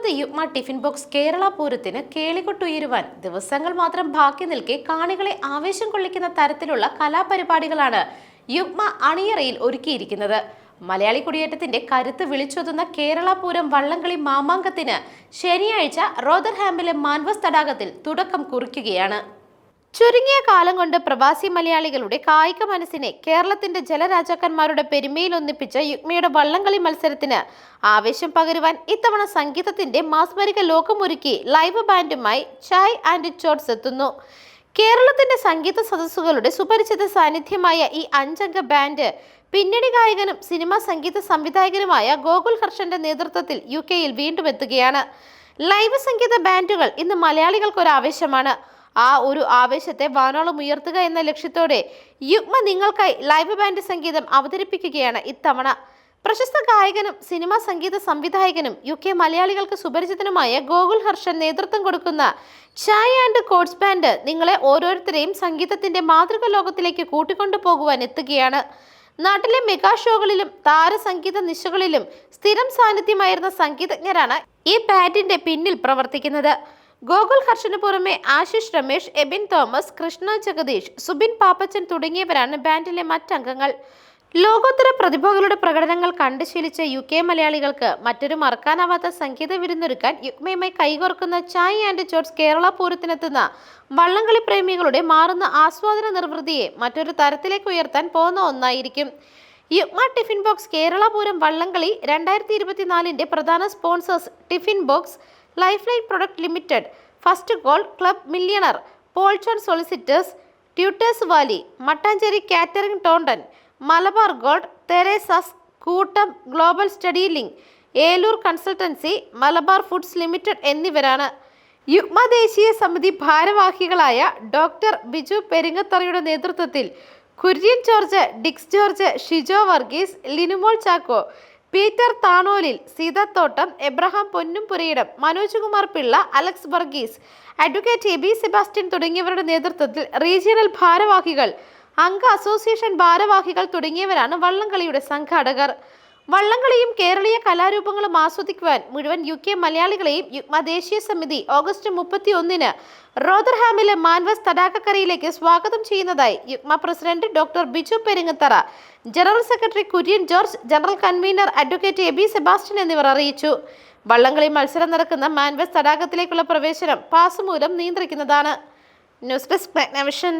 പതിമൂന്നാമത് UUKMA tiffin box Kerala പൂരത്തിന് കേളികൊട്ടുയരുവാൻ ദിവസങ്ങൾ മാത്രം ബാക്കി നിൽക്കെ കാണികളെ ആവേശം കൊള്ളിക്കുന്ന തരത്തിലുള്ള കലാപരിപാടികളാണ് യുഗ്മ അണിയറയിൽ ഒരുക്കിയിരിക്കുന്നത്. മലയാളി കുടിയേറ്റത്തിന്റെ കരുത്ത് വിളിച്ചൊതുന്ന കേരള പൂരം വള്ളംകളി മാമാങ്കത്തിന് ശനിയാഴ്ച റോദർഹാമിലെ മാൻവസ് തടാകത്തിൽ തുടക്കം കുറിക്കുകയാണ്. ചുരുങ്ങിയ കാലം കൊണ്ട് പ്രവാസി മലയാളികളുടെ കായിക മനസ്സിനെ കേരളത്തിന്റെ ജലരാജാക്കന്മാരുടെ പെരുമയിൽ ഒന്നിപ്പിച്ച യുഗ്മയുടെ വള്ളംകളി മത്സരത്തിന് ആവേശം പകരുവാൻ ഇത്തവണ സംഗീതത്തിന്റെ മാസ്മരിക ലോകമൊരുക്കി ലൈവ് ബാൻഡുമായി ചായ് ആൻഡ് ചോട്ട്സ് എത്തുന്നു. കേരളത്തിന്റെ സംഗീത സദസ്സുകളുടെ സുപരിചിത സാന്നിധ്യമായ ഈ അഞ്ചംഗ ബാൻഡ് പിന്നണി ഗായകനും സിനിമാ സംഗീത സംവിധായകനുമായ ഗോകുൽ ഹർഷന്റെ നേതൃത്വത്തിൽ യു കെയിൽ വീണ്ടും എത്തുകയാണ്. ലൈവ് സംഗീത ബാൻഡുകൾ ഇന്ന് മലയാളികൾക്കൊരു ആവേശമാണ്. ആ ഒരു ആവേശത്തെ വാനോളം ഉയർത്തുക എന്ന ലക്ഷ്യത്തോടെ യുഗ്മ നിങ്ങൾക്കായി ലൈവ് ബാൻഡ് സംഗീതം അവതരിപ്പിക്കുകയാണ് ഇത്തവണ. പ്രശസ്ത ഗായകനും സിനിമാ സംഗീത സംവിധായകനും യു കെ മലയാളികൾക്ക് സുപരിചിതനുമായ ഗോകുൽ ഹർഷൻ നേതൃത്വം കൊടുക്കുന്ന ചായ ആൻഡ് കോഡ്സ് ബാൻഡ് നിങ്ങളെ ഓരോരുത്തരെയും സംഗീതത്തിന്റെ മാതൃക ലോകത്തിലേക്ക് കൂട്ടിക്കൊണ്ടു പോകുവാൻ എത്തുകയാണ്. നാട്ടിലെ മെഗാ ഷോകളിലും താരസംഗീത നിശകളിലും സ്ഥിരം സാന്നിധ്യമായിരുന്ന സംഗീതജ്ഞരാണ് ഈ ബാൻഡിന്റെ പിന്നിൽ പ്രവർത്തിക്കുന്നത്. ഗോകുൽ ഹർഷന് പുറമെ ആശിഷ് രമേശ് എബിൻ തോമസ് കൃഷ്ണ ജഗദീഷ് സുബിൻ പാപ്പച്ചൻ തുടങ്ങിയവരാണ് ബാൻഡിലെ മറ്റംഗങ്ങൾ. ലോകോത്തര പ്രതിഭകളുടെ പ്രകടനങ്ങൾ കണ്ടു ശീലിച്ച യു കെ മലയാളികൾക്ക് മറ്റൊരു മറക്കാനാവാത്ത സംഗീത വിരുന്നൊരുക്കാൻ യുഗ്മയുമായി കൈകോർക്കുന്ന ചായ് ആൻഡ് ചോട്ട്സ് കേരള പൂരത്തിനെത്തുന്ന വള്ളംകളി പ്രേമികളുടെ മാറുന്ന ആസ്വാദന നിർവൃതിയെ മറ്റൊരു തരത്തിലേക്ക് ഉയർത്താൻ പോകുന്ന ഒന്നായിരിക്കും. യുഗ്മ ടിഫിൻ ബോക്സ് കേരള പൂരം വള്ളംകളി രണ്ടായിരത്തി ഇരുപത്തിനാലിന്റെ പ്രധാന sponsors tiffin box life line product limited first gold club millionaire paul john solicitors tutors valley Mattancherry catering Taunton Malabar gold Theresa's കൂട്ടം global study link Eloor consultancy Malabar foods limited എന്നിവരാണ്. യുഗ്മ ദേശീയ സമിതി ഭാരവാഹികളായ doctor Biju പെരിങ്ങത്തറയുടെ നേതൃത്വത്തിൽ Kurian George Dix George Shijo Varghese Linumol Chacko Peter Thanolil Seethathottam Abraham Ponnumpurayidam Manoj Kumar Pillai Alex Varghese advocate A B Sebastian തുടങ്ങിയവരുടെ നേതൃത്വത്തിൽ regional ഭാരവാഹികൾ അംഗ അസോസിയേഷൻ ഭാരവാഹികൾ തുടങ്ങിയവരാണ് വള്ളംകളിയുടെ സംഘാടകർ. വള്ളംകളിയും കേരളീയ കലാരൂപങ്ങളും ആസ്വദിക്കുവാൻ മുഴുവൻ യു കെ മലയാളികളെയും യുഗ്മ ദേശീയ സമിതി ഓഗസ്റ്റ് മുപ്പത്തി ഒന്നിന് റോദർഹാമിലെ മാൻവസ് തടാകക്കരയിലേക്ക് സ്വാഗതം ചെയ്യുന്നതായി Yugma president doctor Biju Peringathara general secretary Kurian George general convener advocate A B Sebastian എന്നിവർ അറിയിച്ചു. വള്ളംകളി മത്സരം നടക്കുന്ന മാൻവസ് തടാകത്തിലേക്കുള്ള പ്രവേശനം പാസ് മൂലം നിയന്ത്രിക്കുന്നതാണ്. News desk Magnavision.